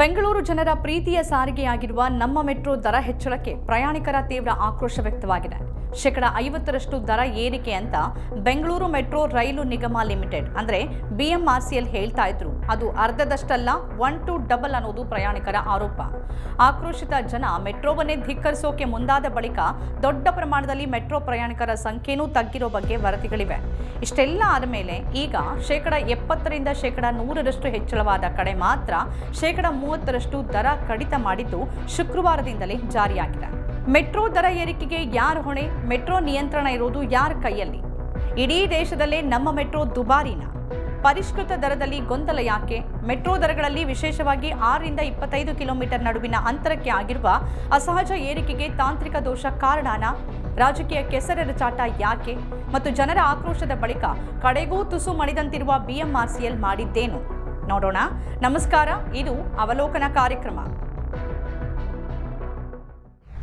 ಬೆಂಗಳೂರು ಜನರ ಪ್ರೀತಿಯ ಸಾರಿಗೆಯಾಗಿರುವ ನಮ್ಮ ಮೆಟ್ರೋ ದರ ಹೆಚ್ಚಳಕ್ಕೆ ಪ್ರಯಾಣಿಕರ ತೀವ್ರ ಆಕ್ರೋಶ ವ್ಯಕ್ತವಾಗಿದೆ. ಶೇಕಡ ಐವತ್ತರಷ್ಟು ದರ ಏರಿಕೆ ಅಂತ ಬೆಂಗಳೂರು ಮೆಟ್ರೋ ರೈಲು ನಿಗಮ ಲಿಮಿಟೆಡ್, ಅಂದ್ರೆ ಬಿಎಂಆರ್ಸಿಎಲ್ ಹೇಳ್ತಾ ಇದ್ರು. ಅದು ಅರ್ಧದಷ್ಟಲ್ಲ, ಒನ್ ಟು ಡಬಲ್ ಅನ್ನೋದು ಪ್ರಯಾಣಿಕರ ಆರೋಪ. ಆಕ್ರೋಶಿತ ಜನ ಮೆಟ್ರೋವನ್ನೇ ಧಿಕ್ಕರಿಸೋಕೆ ಮುಂದಾದ ಬಳಿಕ ದೊಡ್ಡ ಪ್ರಮಾಣದಲ್ಲಿ ಮೆಟ್ರೋ ಪ್ರಯಾಣಿಕರ ಸಂಖ್ಯೆನೂ ತಗ್ಗಿರೋ ಬಗ್ಗೆ ವರದಿಗಳಿವೆ. ಇಷ್ಟೆಲ್ಲ ಆದಮೇಲೆ ಈಗ ಶೇಕಡ ಎಪ್ಪತ್ತರಿಂದ ಶೇಕಡ ನೂರರಷ್ಟು ಹೆಚ್ಚಳವಾದ ಕಡೆ ಮಾತ್ರ ಶೇಕಡ ಮೂವತ್ತರಷ್ಟು ದರ ಕಡಿತ ಮಾಡಿದ್ದು ಶುಕ್ರವಾರದಿಂದಲೇ ಜಾರಿಯಾಗಿದೆ. ಮೆಟ್ರೋ ದರ ಏರಿಕೆಗೆ ಯಾರ ಹೊಣೆ? ಮೆಟ್ರೋ ನಿಯಂತ್ರಣ ಇರೋದು ಯಾರ ಕೈಯಲ್ಲಿ? ಇಡೀ ದೇಶದಲ್ಲೇ ನಮ್ಮ ಮೆಟ್ರೋ ದುಬಾರಿನ. ಪರಿಷ್ಕೃತ ದರದಲ್ಲಿ ಗೊಂದಲ ಯಾಕೆ? ಮೆಟ್ರೋ ದರಗಳಲ್ಲಿ ವಿಶೇಷವಾಗಿ ಆರರಿಂದ ಇಪ್ಪತ್ತೈದು ಕಿಲೋಮೀಟರ್ ನಡುವಿನ ಅಂತರಕ್ಕೆ ಆಗಿರುವ ಅಸಹಜ ಏರಿಕೆಗೆ ತಾಂತ್ರಿಕ ದೋಷ ಕಾರಣನ? ರಾಜಕೀಯ ಕೆಸರೆರಚಾಟ ಯಾಕೆ? ಮತ್ತು ಜನರ ಆಕ್ರೋಶದ ಬಳಿಕ ಕಡೆಗೂ ತುಸು ಮಣಿದಂತಿರುವ ಬಿಎಂಆರ್ಸಿಎಲ್ ಮಾಡಿದ್ದೇನು? ನೋಡೋಣ. ನಮಸ್ಕಾರ. ಇದು ಅವಲೋಕನ ಕಾರ್ಯಕ್ರಮ.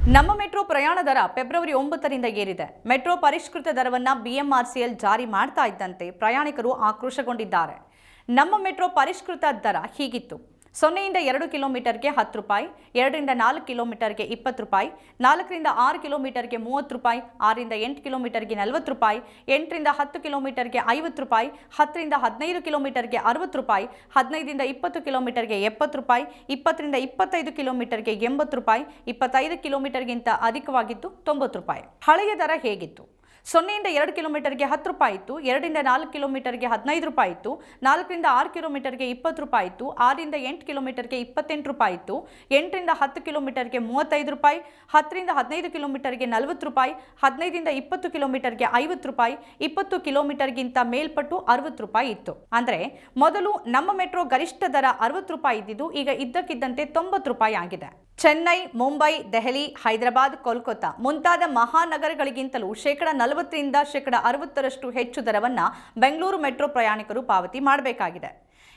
ನಮ್ಮ ಮೆಟ್ರೋ ಪ್ರಯಾಣ ದರ ಫೆಬ್ರವರಿ ಒಂಬತ್ತರಿಂದ ಏರಿದೆ. ಮೆಟ್ರೋ ಪರಿಷ್ಕೃತ ದರವನ್ನ ಬಿಎಂಆರ್ಸಿಎಲ್ ಜಾರಿ ಮಾಡ್ತಾ ಇದ್ದಂತೆ ಪ್ರಯಾಣಿಕರು ಆಕ್ರೋಶಗೊಂಡಿದ್ದಾರೆ. ನಮ್ಮ ಮೆಟ್ರೋ ಪರಿಷ್ಕೃತ ದರ ಹೀಗಿತ್ತು. ಸೊನ್ನೆಯಿಂದ ಎರಡು ಕಿಲೋಮೀಟರ್ಗೆ ಹತ್ತು ರೂಪಾಯಿ, ಎರಡರಿಂದ ನಾಲ್ಕು ಕಿಲೋಮೀಟರ್ಗೆ ಇಪ್ಪತ್ತು ರೂಪಾಯಿ, ನಾಲ್ಕರಿಂದ ಆರು ಕಿಲೋಮೀಟರ್ಗೆ ಮೂವತ್ತು ರೂಪಾಯಿ, ಆರರಿಂದ ಎಂಟು ಕಿಲೋಮೀಟರ್ಗೆ ನಲವತ್ತು ರೂಪಾಯಿ, ಎಂಟರಿಂದ ಹತ್ತು ಕಿಲೋಮೀಟರ್ಗೆ ಐವತ್ತು ರೂಪಾಯಿ, ಹತ್ತರಿಂದ ಹದಿನೈದು ಕಿಲೋಮೀಟರ್ಗೆ ಅರವತ್ತು ರೂಪಾಯಿ, ಹದಿನೈದರಿಂದ ಇಪ್ಪತ್ತು ಕಿಲೋಮೀಟರ್ಗೆ ಎಪ್ಪತ್ತು ರೂಪಾಯಿ, ಇಪ್ಪತ್ತರಿಂದ ಇಪ್ಪತ್ತೈದು ಕಿಲೋಮೀಟರ್ಗೆ ಎಂಬತ್ತು ರೂಪಾಯಿ, ಇಪ್ಪತ್ತೈದು ಕಿಲೋಮೀಟರ್ಗಿಂತ ಅಧಿಕವಾಗಿದ್ದು ತೊಂಬತ್ತು ರೂಪಾಯಿ. ಹಳೆಯ ದರ ಹೇಗಿತ್ತು? ಸೊನ್ನೆಯಿಂದ ಎರಡು ಕಿಲೋಮೀಟರ್ಗೆ ಹತ್ತು ರೂಪಾಯಿ ಇತ್ತು, ಎರಡರಿಂದ ನಾಲ್ಕು ಕಿಲೋಮೀಟರ್ಗೆ ಹದಿನೈದು ರೂಪಾಯಿ ಇತ್ತು, ನಾಲ್ಕರಿಂದ ಆರು ಕಿಲೋಮೀಟರ್ಗೆ ಇಪ್ಪತ್ತು ರೂಪಾಯಿ ಇತ್ತು ಆರಿಂದ ಎಂಟು ಕಿಲೋಮೀಟರ್ಗೆ ಇಪ್ಪತ್ತೆಂಟು ರೂಪಾಯಿ ಇತ್ತು, ಎಂಟರಿಂದ ಹತ್ತು ಕಿಲೋಮೀಟರ್ಗೆ ಮೂವತ್ತೈದು ರೂಪಾಯಿ, ಹತ್ತರಿಂದ ಹದಿನೈದು ಕಿಲೋಮೀಟರ್ಗೆ ನಲವತ್ತು ರೂಪಾಯಿ, ಹದಿನೈದರಿಂದ ಇಪ್ಪತ್ತು ಕಿಲೋಮೀಟರ್ಗೆ ಐವತ್ತು ರೂಪಾಯಿ, ಇಪ್ಪತ್ತು ಕಿಲೋಮೀಟರ್ಗಿಂತ ಮೇಲ್ಪಟ್ಟು ಅರವತ್ತು ರೂಪಾಯಿ ಇತ್ತು. ಅಂದರೆ ಮೊದಲು ನಮ್ಮ ಮೆಟ್ರೋ ಗರಿಷ್ಠ ದರ ಅರವತ್ತು ರೂಪಾಯಿ ಇದ್ದಿದ್ದು, ಈಗ ಇದ್ದಕ್ಕಿದ್ದಂತೆ ತೊಂಬತ್ತು ರೂಪಾಯಿ ಆಗಿದೆ. ಚೆನ್ನೈ, ಮುಂಬೈ, ದೆಹಲಿ, ಹೈದರಾಬಾದ್, ಕೋಲ್ಕತ್ತಾ ಮುಂತಾದ ಮಹಾನಗರಗಳಿಗಿಂತಲೂ ಶೇಕಡ ನಲವತ್ತರಿಂದ ಶೇಕಡ ಅರವತ್ತರಷ್ಟು ಹೆಚ್ಚು ದರವನ್ನು ಬೆಂಗಳೂರು ಮೆಟ್ರೋ ಪ್ರಯಾಣಿಕರು ಪಾವತಿ ಮಾಡಬೇಕಾಗಿದೆ.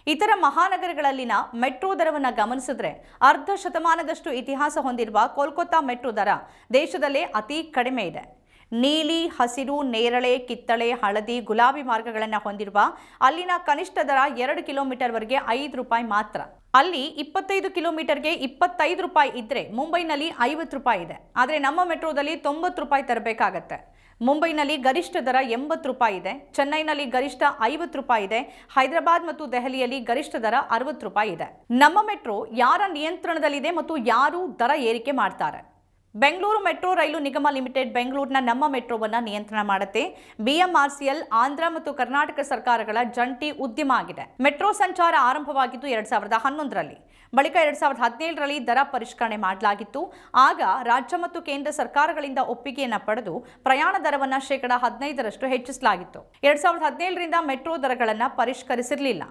ಇತರ ಮಹಾನಗರಗಳಲ್ಲಿನ ಮೆಟ್ರೋ ದರವನ್ನು ಗಮನಿಸಿದ್ರೆ ಅರ್ಧ ಶತಮಾನದಷ್ಟು ಇತಿಹಾಸ ಹೊಂದಿರುವ ಕೋಲ್ಕತ್ತಾ ಮೆಟ್ರೋ ದರ ದೇಶದಲ್ಲೇ ಅತಿ ಕಡಿಮೆ ಇದೆ. ನೀಲಿ, ಹಸಿರು, ನೇರಳೆ, ಕಿತ್ತಳೆ, ಹಳದಿ, ಗುಲಾಬಿ ಮಾರ್ಗಗಳನ್ನು ಹೊಂದಿರುವ ಅಲ್ಲಿನ ಕನಿಷ್ಠ ದರ ಎರಡು ಕಿಲೋಮೀಟರ್ವರೆಗೆ ಐದು ರೂಪಾಯಿ ಮಾತ್ರ. ಅಲ್ಲಿ ಇಪ್ಪತ್ತೈದು ಕಿಲೋಮೀಟರ್ಗೆ ಇಪ್ಪತ್ತೈದು ರೂಪಾಯಿ ಇದ್ದರೆ ಮುಂಬೈನಲ್ಲಿ ಐವತ್ತು ರೂಪಾಯಿ ಇದೆ. ಆದರೆ ನಮ್ಮ ಮೆಟ್ರೋದಲ್ಲಿ ತೊಂಬತ್ತು ರೂಪಾಯಿ ತರಬೇಕಾಗತ್ತೆ. ಮುಂಬೈನಲ್ಲಿ ಗರಿಷ್ಠ ದರ ಎಂಬತ್ತು ರೂಪಾಯಿ ಇದೆ. ಚೆನ್ನೈನಲ್ಲಿ ಗರಿಷ್ಠ ಐವತ್ತು ರೂಪಾಯಿ ಇದೆ. ಹೈದರಾಬಾದ್ ಮತ್ತು ದೆಹಲಿಯಲ್ಲಿ ಗರಿಷ್ಠ ದರ ಅರವತ್ತು ರೂಪಾಯಿ ಇದೆ. ನಮ್ಮ ಮೆಟ್ರೋ ಯಾರ ನಿಯಂತ್ರಣದಲ್ಲಿದೆ ಮತ್ತು ಯಾರು ದರ ಏರಿಕೆ ಮಾಡ್ತಾರೆ? ಬೆಂಗಳೂರು ಮೆಟ್ರೋ ರೈಲು ನಿಗಮ ಲಿಮಿಟೆಡ್ ಬೆಂಗಳೂರಿನ ನಮ್ಮ ಮೆಟ್ರೋವನ್ನು ನಿಯಂತ್ರಣ ಮಾಡುತ್ತೆ. ಬಿಎಂಆರ್ಸಿಎಲ್, ಆಂಧ್ರ ಮತ್ತು ಕರ್ನಾಟಕ ಸರ್ಕಾರಗಳ ಜಂಟಿ ಉದ್ಯಮ ಆಗಿದೆ. ಮೆಟ್ರೋ ಸಂಚಾರ ಆರಂಭವಾಗಿದ್ದು ಎರಡ್ ಸಾವಿರದ ಹನ್ನೊಂದರಲ್ಲಿ. ಬಳಿಕ ಎರಡ್ ಸಾವಿರದ ಹದಿನೇಳರಲ್ಲಿ ದರ ಪರಿಷ್ಕರಣೆ ಮಾಡಲಾಗಿತ್ತು. ಆಗ ರಾಜ್ಯ ಮತ್ತು ಕೇಂದ್ರ ಸರ್ಕಾರಗಳಿಂದ ಒಪ್ಪಿಗೆಯನ್ನು ಪಡೆದು ಪ್ರಯಾಣ ದರವನ್ನು ಶೇಕಡಾ ಹದಿನೈದರಷ್ಟು ಹೆಚ್ಚಿಸಲಾಗಿತ್ತು. ಎರಡ್ ಸಾವಿರದ ಹದಿನೇಳರಿಂದ ಮೆಟ್ರೋ ದರಗಳನ್ನು ಪರಿಷ್ಕರಿಸಿರಲಿಲ್ಲ.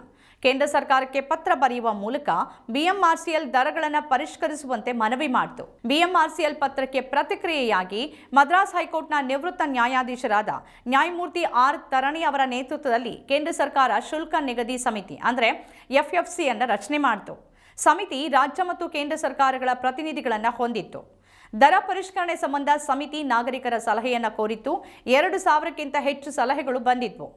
ಕೇಂದ್ರ ಸರ್ಕಾರಕ್ಕೆ ಪತ್ರ ಬರೆಯುವ ಮೂಲಕ ಬಿಎಂಆರ್ಸಿಎಲ್ ದರಗಳನ್ನು ಪರಿಷ್ಕರಿಸುವಂತೆ ಮನವಿ ಮಾಡಿತು. ಬಿಎಂಆರ್ಸಿಎಲ್ ಪತ್ರಕ್ಕೆ ಪ್ರತಿಕ್ರಿಯೆಯಾಗಿ ಮದ್ರಾಸ್ ಹೈಕೋರ್ಟ್ನ ನಿವೃತ್ತ ನ್ಯಾಯಾಧೀಶರಾದ ನ್ಯಾಯಮೂರ್ತಿ ಆರ್ ತರಣಿ ಅವರ ನೇತೃತ್ವದಲ್ಲಿ ಕೇಂದ್ರ ಸರ್ಕಾರ ಶುಲ್ಕ ನಿಗದಿ ಸಮಿತಿ, ಅಂದರೆ ಎಫ್ಎಫ್ಸಿಯನ್ನು ರಚನೆ ಮಾಡಿತು. ಸಮಿತಿ ರಾಜ್ಯ ಮತ್ತು ಕೇಂದ್ರ ಸರ್ಕಾರಗಳ ಪ್ರತಿನಿಧಿಗಳನ್ನು ಹೊಂದಿತ್ತು. ದರ ಪರಿಷ್ಕರಣೆ ಸಂಬಂಧ ಸಮಿತಿ ನಾಗರಿಕರ ಸಲಹೆಯನ್ನು ಕೋರಿತ್ತು. ಎರಡು ಸಾವಿರಕ್ಕಿಂತ ಹೆಚ್ಚು ಸಲಹೆಗಳು ಬಂದಿದ್ವು.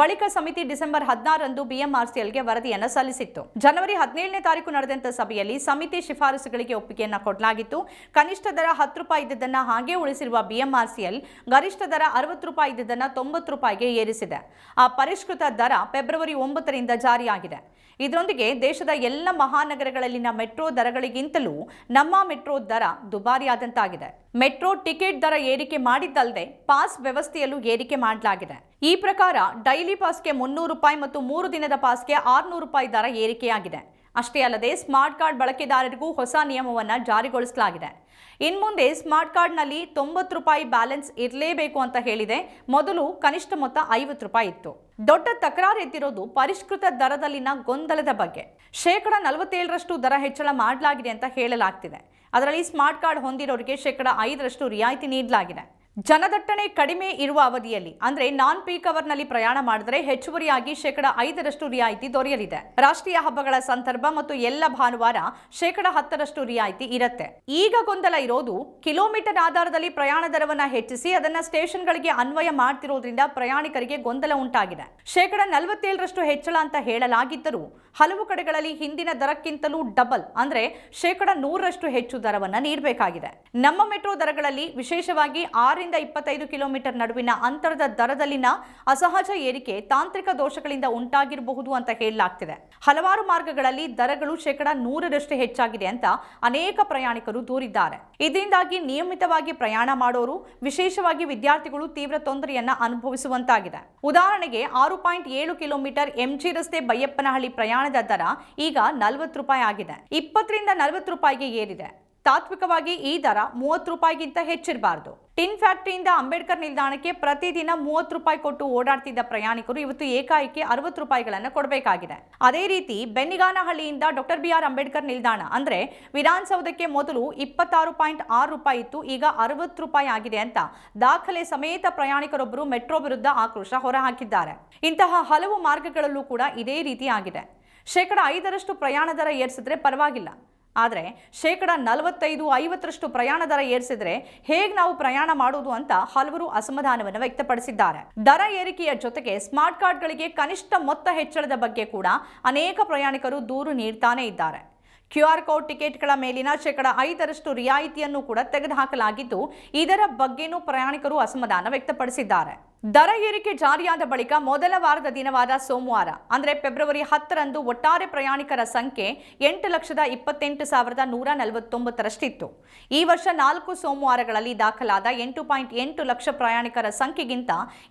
ಬಳಿಕ ಸಮಿತಿ ಡಿಸೆಂಬರ್ ಹದಿನಾರರಂದು ಬಿಎಂಆರ್ಸಿಎಲ್ಗೆ ವರದಿಯನ್ನು ಸಲ್ಲಿಸಿತ್ತು. ಜನವರಿ ಹದಿನೇಳನೇ ತಾರೀಕು ನಡೆದಂಥ ಸಭೆಯಲ್ಲಿ ಸಮಿತಿ ಶಿಫಾರಸುಗಳಿಗೆ ಒಪ್ಪಿಗೆಯನ್ನು ಕೊಡಲಾಗಿತ್ತು. ಕನಿಷ್ಠ ದರ ಹತ್ತು ರೂಪಾಯಿ ಇದ್ದದನ್ನು ಹಾಗೆ ಉಳಿಸಿರುವ ಬಿಎಂಆರ್ಸಿಎಲ್ ಗರಿಷ್ಠ ದರ ಅರವತ್ತು ರೂಪಾಯಿ ಇದ್ದದನ್ನು ತೊಂಬತ್ತು ರೂಪಾಯಿಗೆ ಏರಿಸಿದೆ. ಆ ಪರಿಷ್ಕೃತ ದರ ಫೆಬ್ರವರಿ ಒಂಬತ್ತರಿಂದ ಜಾರಿಯಾಗಿದೆ. ಇದರೊಂದಿಗೆ ದೇಶದ ಎಲ್ಲ ಮಹಾನಗರಗಳಲ್ಲಿನ ಮೆಟ್ರೋ ದರಗಳಿಗಿಂತಲೂ ನಮ್ಮ ಮೆಟ್ರೋ ದರ ದುಬಾರಿಯಾದಂತಾಗಿದೆ ಮೆಟ್ರೋ ಟಿಕೆಟ್ ದರ ಏರಿಕೆ ಮಾಡಿದ್ದಲ್ಲದೆ ಪಾಸ್ ವ್ಯವಸ್ಥೆಯಲ್ಲೂ ಏರಿಕೆ ಮಾಡಲಾಗಿದೆ. ಈ ಪ್ರಕಾರ ಡೈಲಿ ಪಾಸ್ಗೆ ಮುನ್ನೂರು ರೂಪಾಯಿ ಮತ್ತು ಮೂರು ದಿನದ ಪಾಸ್ಗೆ ಆರುನೂರು ರೂಪಾಯಿ ದರ ಏರಿಕೆಯಾಗಿದೆ. ಅಷ್ಟೇ ಅಲ್ಲದೆ ಸ್ಮಾರ್ಟ್ ಕಾರ್ಡ್ ಬಳಕೆದಾರರಿಗೂ ಹೊಸ ನಿಯಮವನ್ನು ಜಾರಿಗೊಳಿಸಲಾಗಿದೆ. ಇನ್ಮುಂದೆ ಸ್ಮಾರ್ಟ್ ಕಾರ್ಡ್ನಲ್ಲಿ ತೊಂಬತ್ತು ರೂಪಾಯಿ ಬ್ಯಾಲೆನ್ಸ್ ಇರಲೇಬೇಕು ಅಂತ ಹೇಳಿದೆ. ಮೊದಲು ಕನಿಷ್ಠ ಮೊತ್ತ ಐವತ್ತು ರೂಪಾಯಿ ಇತ್ತು. ದೊಡ್ಡ ತಕರಾರು ಎದ್ದಿರೋದು ಪರಿಷ್ಕೃತ ದರದಲ್ಲಿನ ಗೊಂದಲದ ಬಗ್ಗೆ. ಶೇಕಡ ನಲವತ್ತೇಳರಷ್ಟು ದರ ಹೆಚ್ಚಳ ಮಾಡಲಾಗಿದೆ ಅಂತ ಹೇಳಲಾಗ್ತಿದೆ. ಅದರಲ್ಲಿ ಸ್ಮಾರ್ಟ್ ಕಾರ್ಡ್ ಹೊಂದಿರೋರಿಗೆ ಶೇಕಡ ಐದರಷ್ಟು ರಿಯಾಯಿತಿ ನೀಡಲಾಗಿದೆ. ಜನದಟ್ಟಣೆ ಕಡಿಮೆ ಇರುವ ಅವಧಿಯಲ್ಲಿ, ಅಂದ್ರೆ ನಾನ್ ಪೀಕ್ ಅವರ್ನಲ್ಲಿ ಪ್ರಯಾಣ ಮಾಡಿದರೆ ಹೆಚ್ಚುವರಿಯಾಗಿ ಶೇಕಡ ಐದರಷ್ಟು ರಿಯಾಯಿತಿ ದೊರೆಯಲಿದೆ. ರಾಷ್ಟ್ರೀಯ ಹಬ್ಬಗಳ ಸಂದರ್ಭ ಮತ್ತು ಎಲ್ಲ ಭಾನುವಾರ ಶೇಕಡ ಹತ್ತರಷ್ಟು ರಿಯಾಯಿತಿ ಇರುತ್ತೆ. ಈಗ ಗೊಂದಲ ಇರೋದು ಕಿಲೋಮೀಟರ್ ಆಧಾರದಲ್ಲಿ ಪ್ರಯಾಣ ದರವನ್ನ ಹೆಚ್ಚಿಸಿ ಅದನ್ನ ಸ್ಟೇಷನ್ಗಳಿಗೆ ಅನ್ವಯ ಮಾಡ್ತಿರೋದ್ರಿಂದ ಪ್ರಯಾಣಿಕರಿಗೆ ಗೊಂದಲ ಉಂಟಾಗಿದೆ. ಶೇಕಡ ನಲವತ್ತೇಳರಷ್ಟು ಹೆಚ್ಚಳ ಅಂತ ಹೇಳಲಾಗಿದ್ದರೂ ಹಲವು ಕಡೆಗಳಲ್ಲಿ ಹಿಂದಿನ ದರಕ್ಕಿಂತಲೂ ಡಬಲ್ ಅಂದ್ರೆ ಶೇಕಡ ನೂರರಷ್ಟು ಹೆಚ್ಚು ದರವನ್ನ ನೀಡಬೇಕಾಗಿದೆ. ನಮ್ಮ ಮೆಟ್ರೋ ದರಗಳಲ್ಲಿ ವಿಶೇಷವಾಗಿ ಆರರಿಂದ ಇಪ್ಪತ್ತೈದು ಕಿಲೋಮೀಟರ್ ನಡುವಿನ ಅಂತರದ ದರದಲ್ಲಿನ ಅಸಹಜ ಏರಿಕೆ ತಾಂತ್ರಿಕ ದೋಷಗಳಿಂದ ಉಂಟಾಗಿರಬಹುದು ಅಂತ ಹೇಳಲಾಗ್ತಿದೆ. ಹಲವಾರು ಮಾರ್ಗಗಳಲ್ಲಿ ದರಗಳು ಶೇಕಡ ನೂರರಷ್ಟು ಹೆಚ್ಚಾಗಿದೆ ಅಂತ ಅನೇಕ ಪ್ರಯಾಣಿಕರು ದೂರಿದ್ದಾರೆ. ಇದರಿಂದಾಗಿ ನಿಯಮಿತವಾಗಿ ಪ್ರಯಾಣ ಮಾಡೋರು, ವಿಶೇಷವಾಗಿ ವಿದ್ಯಾರ್ಥಿಗಳು ತೀವ್ರ ತೊಂದರೆಯನ್ನ ಅನುಭವಿಸುವಂತಾಗಿದೆ. ಉದಾಹರಣೆಗೆ ಆರು ಪಾಯಿಂಟ್ ಏಳು ಕಿಲೋಮೀಟರ್ ಎಂಜಿ ರಸ್ತೆ ಬೈಯಪ್ಪನಹಳ್ಳಿ ಪ್ರಯಾಣದ ದರ ಈಗ ನಲವತ್ತು ರೂಪಾಯಿ ಆಗಿದೆ. ಇಪ್ಪತ್ತರಿಂದ ನಲವತ್ತು ರೂಪಾಯಿಗೆ ಏರಿದೆ. ತಾತ್ವಿಕವಾಗಿ ಈ ದರ ಮೂವತ್ತು ರೂಪಾಯಿಗಿಂತ ಹೆಚ್ಚಿರಬಾರದು. ಟಿನ್ ಫ್ಯಾಕ್ಟರಿಯಿಂದ ಅಂಬೇಡ್ಕರ್ ನಿಲ್ದಾಣಕ್ಕೆ ಪ್ರತಿದಿನ ಮೂವತ್ತು ರೂಪಾಯಿ ಕೊಟ್ಟು ಓಡಾಡ್ತಿದ್ದ ಪ್ರಯಾಣಿಕರು ಇವತ್ತು ಏಕಾಏಕಿ ಅರವತ್ತು ರೂಪಾಯಿಗಳನ್ನು ಕೊಡಬೇಕಾಗಿದೆ. ಅದೇ ರೀತಿ ಬೆನ್ನಿಗಾನಹಳ್ಳಿಯಿಂದ ಡಾಕ್ಟರ್ ಬಿ ಆರ್ ಅಂಬೇಡ್ಕರ್ ನಿಲ್ದಾಣ, ಅಂದ್ರೆ ವಿಧಾನಸೌಧಕ್ಕೆ ಮೊದಲು ಇಪ್ಪತ್ತಾರು ಪಾಯಿಂಟ್ ಆರು ರೂಪಾಯಿ ಇತ್ತು, ಈಗ ಅರವತ್ತು ರೂಪಾಯಿ ಆಗಿದೆ ಅಂತ ದಾಖಲೆ ಸಮೇತ ಪ್ರಯಾಣಿಕರೊಬ್ಬರು ಮೆಟ್ರೋ ವಿರುದ್ಧ ಆಕ್ರೋಶ ಹೊರಹಾಕಿದ್ದಾರೆ. ಇಂತಹ ಹಲವು ಮಾರ್ಗಗಳಲ್ಲೂ ಕೂಡ ಇದೇ ರೀತಿ ಆಗಿದೆ. ಶೇಕಡ ಐದರಷ್ಟು ಪ್ರಯಾಣ ದರ ಏರಿಸಿದ್ರೆ ಪರವಾಗಿಲ್ಲ. ಆದರೆ ಶೇಕಡ ನಲವತ್ತೈದು, ಐವತ್ತರಷ್ಟು ಪ್ರಯಾಣ ದರ ಏರಿಸಿದ್ರೆ ಹೇಗೆ ನಾವು ಪ್ರಯಾಣ ಮಾಡುವುದು ಅಂತ ಹಲವರು ಅಸಮಾಧಾನವನ್ನು ವ್ಯಕ್ತಪಡಿಸಿದ್ದಾರೆ. ದರ ಏರಿಕೆಯ ಜೊತೆಗೆ ಸ್ಮಾರ್ಟ್ ಕಾರ್ಡ್ಗಳಿಗೆ ಕನಿಷ್ಠ ಮೊತ್ತ ಹೆಚ್ಚಳದ ಬಗ್ಗೆ ಕೂಡ ಅನೇಕ ಪ್ರಯಾಣಿಕರು ದೂರು ನೀಡ್ತಾನೆ ಇದ್ದಾರೆ. ಕ್ಯೂ ಆರ್ ಕೋಡ್ ಟಿಕೆಟ್ಗಳ ಮೇಲಿನ ಶೇಕಡ ಐದರಷ್ಟು ರಿಯಾಯಿತಿಯನ್ನು ಕೂಡ ತೆಗೆದುಹಾಕಲಾಗಿದ್ದು, ಇದರ ಬಗ್ಗೆನೂ ಪ್ರಯಾಣಿಕರು ಅಸಮಾಧಾನ ವ್ಯಕ್ತಪಡಿಸಿದ್ದಾರೆ. ದರ ಏರಿಕೆ ಜಾರಿಯಾದ ಬಳಿಕ ಮೊದಲ ವಾರದ ದಿನವಾದ ಸೋಮವಾರ, ಅಂದರೆ ಫೆಬ್ರವರಿ ಹತ್ತರಂದು ಒಟ್ಟಾರೆ ಪ್ರಯಾಣಿಕರ ಸಂಖ್ಯೆ ಎಂಟು ಲಕ್ಷದ ಇಪ್ಪತ್ತೆಂಟು ಸಾವಿರದ ನೂರ ನಲವತ್ತೊಂಬತ್ತರಷ್ಟಿತ್ತು. ಈ ವರ್ಷ ನಾಲ್ಕು ಸೋಮವಾರಗಳಲ್ಲಿ ದಾಖಲಾದ ಎಂಟು ಪಾಯಿಂಟ್ ಎಂಟು ಲಕ್ಷ ಪ್ರಯಾಣಿಕರ ಸಂಖ್ಯೆಗಿಂತ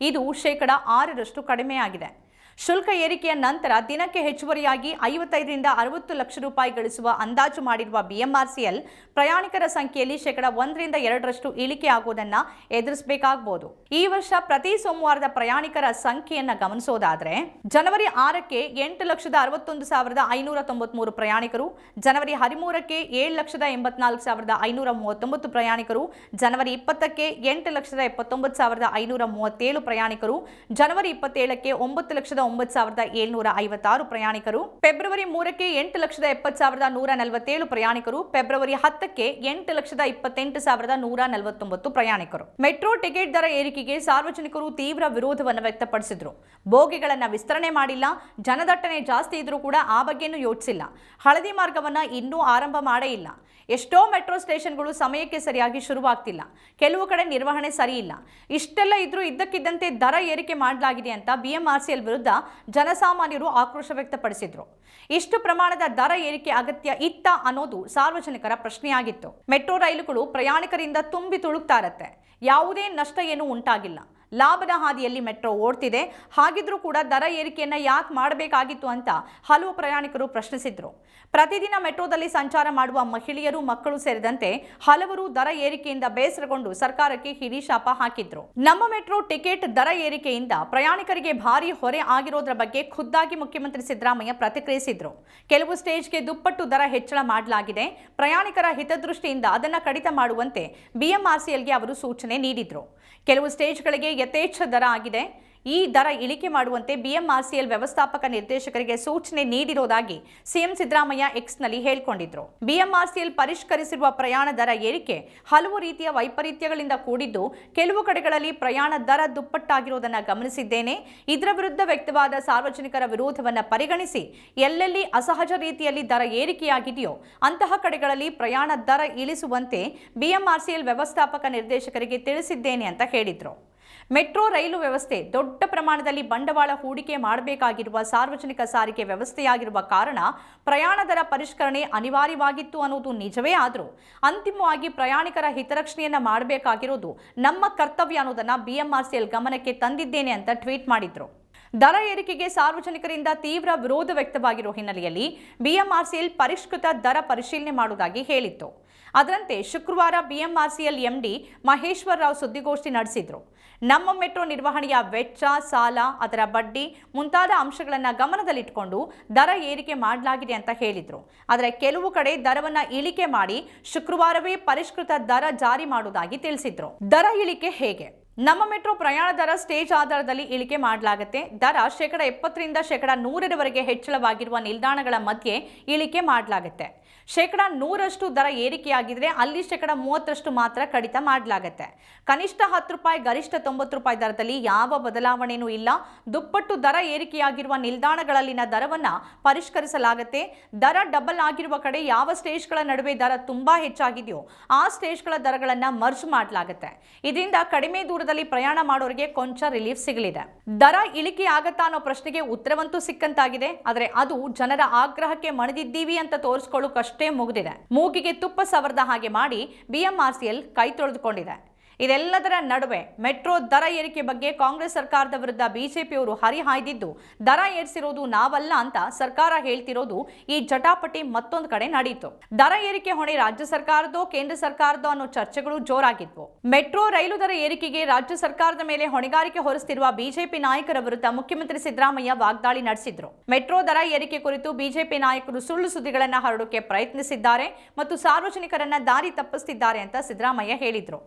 ಇದು ಶೇಕಡ ಆರರಷ್ಟು ಕಡಿಮೆಯಾಗಿದೆ. ಶುಲ್ಕ ಏರಿಕೆಯ ನಂತರ ದಿನಕ್ಕೆ ಹೆಚ್ಚುವರಿಯಾಗಿ ಐವತ್ತೈದರಿಂದ ಅರವತ್ತು ಲಕ್ಷ ರೂಪಾಯಿ ಗಳಿಸುವ ಅಂದಾಜು ಮಾಡಿರುವ ಬಿಎಂಆರ್ಸಿಎಲ್ ಪ್ರಯಾಣಿಕರ ಸಂಖ್ಯೆಯಲ್ಲಿ ಶೇಕಡ ಒಂದರಿಂದ ಎರಡರಷ್ಟು ಇಳಿಕೆ ಆಗುವುದನ್ನು ಎದುರಿಸಬೇಕಾಗಬಹುದು ಈ ವರ್ಷ ಪ್ರತಿ ಸೋಮವಾರದ ಪ್ರಯಾಣಿಕರ ಸಂಖ್ಯೆಯನ್ನು ಗಮನಿಸೋದಾದ್ರೆ, ಜನವರಿ ಆರಕ್ಕೆ ಎಂಟು ಲಕ್ಷದ ಅರವತ್ತೊಂದು ಸಾವಿರದ ಐನೂರ ತೊಂಬತ್ಮೂರು ಪ್ರಯಾಣಿಕರು, ಜನವರಿ ಹದಿಮೂರಕ್ಕೆ ಏಳು ಲಕ್ಷದ ಎಂಬತ್ನಾಲ್ಕು ಸಾವಿರದ ಐನೂರ ಮೂವತ್ತೊಂಬತ್ತು ಪ್ರಯಾಣಿಕರು, ಜನವರಿ ಇಪ್ಪತ್ತಕ್ಕೆ ಎಂಟು ಲಕ್ಷದ ಎಪ್ಪತ್ತೊಂಬತ್ತು ಸಾವಿರದ ಐನೂರ ಮೂವತ್ತೇಳು ಪ್ರಯಾಣಿಕರು, ಜನವರಿ ಇಪ್ಪತ್ತೇಳಕ್ಕೆ ಒಂಬತ್ತು ಲಕ್ಷದ ಒಂಬತ್ತು ಸಾವಿರದ ಏಳ್ನೂರ ಐವತ್ತಾರು ಪ್ರಯಾಣಿಕರು, ಫೆಬ್ರವರಿ ಮೂರಕ್ಕೆ ಎಂಟು ಲಕ್ಷದ ಎಪ್ಪತ್ತು ಸಾವಿರದ ನೂರ ನಲವತ್ತೇಳು ಪ್ರಯಾಣಿಕರು, ಫೆಬ್ರವರಿ ಹತ್ತಕ್ಕೆ ಎಂಟು ಲಕ್ಷದ ಇಪ್ಪತ್ತೆಂಟು ಸಾವಿರದ ನೂರ ನಲವತ್ತೊಂಬತ್ತು ಪ್ರಯಾಣಿಕರು. ಮೆಟ್ರೋ ಟಿಕೆಟ್ ದರ ಏರಿಕೆಗೆ ಸಾರ್ವಜನಿಕರು ತೀವ್ರ ವಿರೋಧವನ್ನು ವ್ಯಕ್ತಪಡಿಸಿದ್ರು. ಬೋಗಿಗಳನ್ನು ವಿಸ್ತರಣೆ ಮಾಡಿಲ್ಲ, ಜನದಟ್ಟಣೆ ಜಾಸ್ತಿ ಇದ್ರೂ ಕೂಡ ಆ ಬಗ್ಗೆನೂ ಯೋಚಿಸಿಲ್ಲ. ಹಳದಿ ಮಾರ್ಗವನ್ನ ಇನ್ನೂ ಆರಂಭ ಮಾಡೇ ಇಲ್ಲ. ಎಷ್ಟೋ ಮೆಟ್ರೋ ಸ್ಟೇಷನ್ಗಳು ಸಮಯಕ್ಕೆ ಸರಿಯಾಗಿ ಶುರುವಾಗ್ತಿಲ್ಲ. ಕೆಲವು ಕಡೆ ನಿರ್ವಹಣೆ ಸರಿಯಿಲ್ಲ. ಇಷ್ಟೆಲ್ಲ ಇದ್ರೂ ಇದ್ದಕ್ಕಿದ್ದಂತೆ ದರ ಏರಿಕೆ ಮಾಡಲಾಗಿದೆ ಅಂತ ಬಿಎಂಆರ್ಸಿಎಲ್ ವಿರುದ್ಧ ಜನಸಾಮಾನ್ಯರು ಆಕ್ರೋಶ ವ್ಯಕ್ತಪಡಿಸಿದ್ರು. ಇಷ್ಟು ಪ್ರಮಾಣದ ದರ ಏರಿಕೆ ಅಗತ್ಯ ಇತ್ತ ಅನ್ನೋದು ಸಾರ್ವಜನಿಕರ ಪ್ರಶ್ನೆಯಾಗಿತ್ತು. ಮೆಟ್ರೋ ರೈಲುಗಳು ಪ್ರಯಾಣಿಕರಿಂದ ತುಂಬಿ ತುಳುಕ್ತಾ ಇರತ್ತೆ. ಯಾವುದೇ ನಷ್ಟ ಏನೂ ಉಂಟಾಗಿಲ್ಲ. ಲಾಭದ ಹಾದಿಯಲ್ಲಿ ಮೆಟ್ರೋ ಓಡ್ತಿದೆ. ಹಾಗಿದ್ರೂ ಕೂಡ ದರ ಏರಿಕೆಯನ್ನ ಯಾಕೆ ಮಾಡಬೇಕಾಗಿತ್ತು ಅಂತ ಹಲವು ಪ್ರಯಾಣಿಕರು ಪ್ರಶ್ನಿಸಿದ್ರು. ಪ್ರತಿದಿನ ಮೆಟ್ರೋದಲ್ಲಿ ಸಂಚಾರ ಮಾಡುವ ಮಹಿಳೆಯರು, ಮಕ್ಕಳು ಸೇರಿದಂತೆ ಹಲವರು ದರ ಏರಿಕೆಯಿಂದ ಬೇಸರಗೊಂಡು ಸರ್ಕಾರಕ್ಕೆ ಹಿಡಿಶಾಪ ಹಾಕಿದ್ರು. ನಮ್ಮ ಮೆಟ್ರೋ ಟಿಕೆಟ್ ದರ ಏರಿಕೆಯಿಂದ ಪ್ರಯಾಣಿಕರಿಗೆ ಭಾರಿ ಹೊರೆ ಆಗಿರೋದ್ರ ಬಗ್ಗೆ ಖುದ್ದಾಗಿ ಮುಖ್ಯಮಂತ್ರಿ ಸಿದ್ದರಾಮಯ್ಯ ಪ್ರತಿಕ್ರಿಯಿಸಿದ್ರು. ಕೆಲವು ಸ್ಟೇಜ್ಗೆ ದುಪ್ಪಟ್ಟು ದರ ಹೆಚ್ಚಳ ಮಾಡಲಾಗಿದೆ. ಪ್ರಯಾಣಿಕರ ಹಿತದೃಷ್ಟಿಯಿಂದ ಅದನ್ನ ಕಡಿತ ಮಾಡುವಂತೆ ಬಿಎಂಆರ್ಸಿಎಲ್ಗೆ ಅವರು ಸೂಚನೆ ನೀಡಿದ್ರು. ಕೆಲವು ಸ್ಟೇಜ್ಗಳಿಗೆ ಯಥೇಚ್ಛ ದರ ಆಗಿದೆ. ಈ ದರ ಇಳಿಕೆ ಮಾಡುವಂತೆ ಬಿಎಂಆರ್ಸಿಎಲ್ ವ್ಯವಸ್ಥಾಪಕ ನಿರ್ದೇಶಕರಿಗೆ ಸೂಚನೆ ನೀಡಿರೋದಾಗಿ ಸಿಎಂ ಸಿದ್ದರಾಮಯ್ಯ ಎಕ್ಸ್ನಲ್ಲಿ ಹೇಳಿಕೊಂಡಿದ್ರು. ಬಿಎಂಆರ್ಸಿಎಲ್ ಪರಿಷ್ಕರಿಸಿರುವ ಪ್ರಯಾಣ ದರ ಏರಿಕೆ ಹಲವು ರೀತಿಯ ವೈಪರೀತ್ಯಗಳಿಂದ ಕೂಡಿದ್ದು, ಕೆಲವು ಕಡೆಗಳಲ್ಲಿ ಪ್ರಯಾಣ ದರ ದುಪ್ಪಟ್ಟಾಗಿರುವುದನ್ನು ಗಮನಿಸಿದ್ದೇನೆ. ಇದರ ವಿರುದ್ಧ ವ್ಯಕ್ತವಾದ ಸಾರ್ವಜನಿಕರ ವಿರೋಧವನ್ನು ಪರಿಗಣಿಸಿ ಎಲ್ಲೆಲ್ಲಿ ಅಸಹಜ ರೀತಿಯಲ್ಲಿ ದರ ಏರಿಕೆಯಾಗಿದೆಯೋ ಅಂತಹ ಕಡೆಗಳಲ್ಲಿ ಪ್ರಯಾಣ ದರ ಇಳಿಸುವಂತೆ ಬಿಎಂಆರ್ಸಿಎಲ್ ವ್ಯವಸ್ಥಾಪಕ ನಿರ್ದೇಶಕರಿಗೆ ತಿಳಿಸಿದ್ದೇನೆ ಅಂತ ಹೇಳಿದ್ರು. ಮೆಟ್ರೋ ರೈಲು ವ್ಯವಸ್ಥೆ ದೊಡ್ಡ ಪ್ರಮಾಣದಲ್ಲಿ ಬಂಡವಾಳ ಹೂಡಿಕೆ ಮಾಡಬೇಕಾಗಿರುವ ಸಾರ್ವಜನಿಕ ಸಾರಿಗೆ ವ್ಯವಸ್ಥೆಯಾಗಿರುವ ಕಾರಣ ಪ್ರಯಾಣ ದರ ಪರಿಷ್ಕರಣೆ ಅನಿವಾರ್ಯವಾಗಿತ್ತು ಅನ್ನೋದು ನಿಜವೇ ಆದರೂ ಅಂತಿಮವಾಗಿ ಪ್ರಯಾಣಿಕರ ಹಿತರಕ್ಷಣೆಯನ್ನ ಮಾಡಬೇಕಾಗಿರೋದು ನಮ್ಮ ಕರ್ತವ್ಯ ಅನ್ನೋದನ್ನ ಬಿಎಂಆರ್ಸಿಎಲ್ ಗಮನಕ್ಕೆ ತಂದಿದ್ದೇನೆ ಅಂತ ಟ್ವೀಟ್ ಮಾಡಿದ್ರು. ದರ ಏರಿಕೆಗೆ ಸಾರ್ವಜನಿಕರಿಂದ ತೀವ್ರ ವಿರೋಧ ವ್ಯಕ್ತವಾಗಿರುವ ಹಿನ್ನೆಲೆಯಲ್ಲಿ ಬಿಎಂಆರ್ಸಿಎಲ್ ಪರಿಷ್ಕೃತ ದರ ಪರಿಶೀಲನೆ ಮಾಡುವುದಾಗಿ ಹೇಳಿತ್ತು. ಅದರಂತೆ ಶುಕ್ರವಾರ ಬಿಎಂಆರ್ಸಿಎಲ್ ಎಂಡಿ ಮಹೇಶ್ವರ್ ರಾವ್ ಸುದ್ದಿಗೋಷ್ಠಿ ನಡೆಸಿದ್ರು. ನಮ್ಮ ಮೆಟ್ರೋ ನಿರ್ವಹಣೆಯ ವೆಚ್ಚ, ಸಾಲ, ಅದರ ಬಡ್ಡಿ ಮುಂತಾದ ಅಂಶಗಳನ್ನು ಗಮನದಲ್ಲಿಟ್ಟುಕೊಂಡು ದರ ಏರಿಕೆ ಮಾಡಲಾಗಿದೆ ಅಂತ ಹೇಳಿದರು. ಆದರೆ ಕೆಲವು ಕಡೆ ದರವನ್ನು ಇಳಿಕೆ ಮಾಡಿ ಶುಕ್ರವಾರವೇ ಪರಿಷ್ಕೃತ ದರ ಜಾರಿ ಮಾಡುವುದಾಗಿ ತಿಳಿಸಿದರು. ದರ ಇಳಿಕೆ ಹೇಗೆ? ನಮ್ಮ ಮೆಟ್ರೋ ಪ್ರಯಾಣ ದರ ಸ್ಟೇಜ್ ಆಧಾರದಲ್ಲಿ ಇಳಿಕೆ ಮಾಡಲಾಗುತ್ತೆ. ದರ ಶೇಕಡ ಎಪ್ಪತ್ತರಿಂದ ಶೇಕಡ ನೂರರವರೆಗೆ ಹೆಚ್ಚಳವಾಗಿರುವ ನಿಲ್ದಾಣಗಳ ಮಧ್ಯೆ ಇಳಿಕೆ ಮಾಡಲಾಗುತ್ತೆ. ಶೇಕಡ ನೂರಷ್ಟು ದರ ಏರಿಕೆಯಾಗಿದ್ರೆ ಅಲ್ಲಿ ಶೇಕಡ ಮೂವತ್ತರಷ್ಟು ಮಾತ್ರ ಕಡಿತ ಮಾಡಲಾಗತ್ತೆ. ಕನಿಷ್ಠ ಹತ್ತು ರೂಪಾಯಿ, ಗರಿಷ್ಠ ತೊಂಬತ್ತು ರೂಪಾಯಿ ದರದಲ್ಲಿ ಯಾವ ಬದಲಾವಣೆಯೂ ಇಲ್ಲ. ದುಪ್ಪಟ್ಟು ದರ ಏರಿಕೆಯಾಗಿರುವ ನಿಲ್ದಾಣಗಳಲ್ಲಿನ ದರವನ್ನು ಪರಿಷ್ಕರಿಸಲಾಗತ್ತೆ. ದರ ಡಬಲ್ ಆಗಿರುವ ಕಡೆ ಯಾವ ಸ್ಟೇಜ್ಗಳ ನಡುವೆ ದರ ತುಂಬಾ ಹೆಚ್ಚಾಗಿದೆಯೋ, ಆ ಸ್ಟೇಜ್ಗಳ ದರಗಳನ್ನು ಮರ್ಜ್ ಮಾಡಲಾಗುತ್ತೆ. ಇದರಿಂದ ಕಡಿಮೆ ದೂರದಲ್ಲಿ ಪ್ರಯಾಣ ಮಾಡೋರಿಗೆ ಕೊಂಚ ರಿಲೀಫ್ ಸಿಗಲಿದೆ. ದರ ಇಳಿಕೆ ಆಗತ್ತಾ ಅನ್ನೋ ಪ್ರಶ್ನೆಗೆ ಉತ್ತರವಂತೂ ಸಿಕ್ಕಂತಾಗಿದೆ. ಆದರೆ ಅದು ಜನರ ಆಗ್ರಹಕ್ಕೆ ಮಣಿದಿದ್ದೀವಿ ಅಂತ ತೋರಿಸ್ಕೊಳ್ಳೋಕಷ್ಟೇ ಮುಗಿದಿದೆ. ಮೂಗಿಗೆ ತುಪ್ಪ ಸವರದ ಹಾಗೆ ಮಾಡಿ ಬಿಎಂಆರ್ಸಿಎಲ್ ಕೈ ತೊಳೆದುಕೊಂಡಿದೆ. ಇದೆಲ್ಲದರ ನಡುವೆ ಮೆಟ್ರೋ ದರ ಏರಿಕೆ ಬಗ್ಗೆ ಕಾಂಗ್ರೆಸ್ ಸರ್ಕಾರದ ವಿರುದ್ಧ ಬಿಜೆಪಿಯವರು ಹರಿಹಾಯ್ದಿದ್ದು, ದರ ಏರಿಸಿರೋದು ನಾವಲ್ಲ ಅಂತ ಸರ್ಕಾರ ಹೇಳ್ತಿರೋದು ಈ ಜಟಾಪಟಿ ಮತ್ತೊಂದು ಕಡೆ ನಡೆಯಿತು ದರ ಏರಿಕೆ ಹೊಣೆ ರಾಜ್ಯ ಸರ್ಕಾರದೋ ಕೇಂದ್ರ ಸರ್ಕಾರದೋ ಅನ್ನೋ ಚರ್ಚೆಗಳು ಜೋರಾಗಿದ್ವು. ಮೆಟ್ರೋ ರೈಲು ದರ ಏರಿಕೆಗೆ ರಾಜ್ಯ ಸರ್ಕಾರದ ಮೇಲೆ ಹೊಣೆಗಾರಿಕೆ ಹೊರಿಸುತ್ತಿರುವ ಬಿಜೆಪಿ ನಾಯಕರ ವಿರುದ್ಧ ಮುಖ್ಯಮಂತ್ರಿ ಸಿದ್ದರಾಮಯ್ಯ ವಾಗ್ದಾಳಿ ನಡೆಸಿದ್ರು. ಮೆಟ್ರೋ ದರ ಏರಿಕೆ ಕುರಿತು ಬಿಜೆಪಿ ನಾಯಕರು ಸುಳ್ಳು ಸುದ್ದಿಗಳನ್ನ ಹರಡೋಕೆ ಪ್ರಯತ್ನಿಸಿದ್ದಾರೆ ಮತ್ತು ಸಾರ್ವಜನಿಕರನ್ನ ದಾರಿ ತಪ್ಪಿಸುತ್ತಿದ್ದಾರೆ ಅಂತ ಸಿದ್ದರಾಮಯ್ಯ ಹೇಳಿದ್ರು.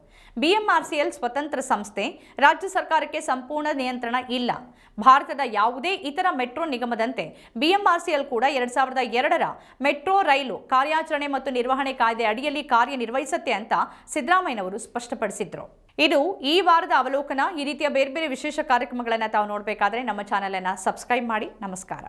ಬಿಎಂಆರ್ಸಿಎಲ್ ಸ್ವತಂತ್ರ ಸಂಸ್ಥೆ, ರಾಜ್ಯ ಸರ್ಕಾರಕ್ಕೆ ಸಂಪೂರ್ಣ ನಿಯಂತ್ರಣ ಇಲ್ಲ. ಭಾರತದ ಯಾವುದೇ ಇತರ ಮೆಟ್ರೋ ನಿಗಮದಂತೆ ಬಿಎಂಆರ್ಸಿಎಲ್ ಕೂಡ ಎರಡ್ ಸಾವಿರದ ಎರಡರ ಮೆಟ್ರೋ, ರೈಲು ಕಾರ್ಯಾಚರಣೆ ಮತ್ತು ನಿರ್ವಹಣೆ ಕಾಯ್ದೆ ಅಡಿಯಲ್ಲಿ ಕಾರ್ಯನಿರ್ವಹಿಸುತ್ತೆ ಅಂತ ಸಿದ್ದರಾಮಯ್ಯನವರು ಸ್ಪಷ್ಟಪಡಿಸಿದ್ರು. ಇದು ಈ ವಾರದ ಅವಲೋಕನ, ಈ ರೀತಿಯ ಬೇರೆ ಬೇರೆ ವಿಶೇಷ ಕಾರ್ಯಕ್ರಮಗಳನ್ನು ತಾವು ನೋಡಬೇಕಾದ್ರೆ ನಮ್ಮ ಚಾನೆಲ್ ಅನ್ನ ಸಬ್ಸ್ಕ್ರೈಬ್ ಮಾಡಿ. ನಮಸ್ಕಾರ.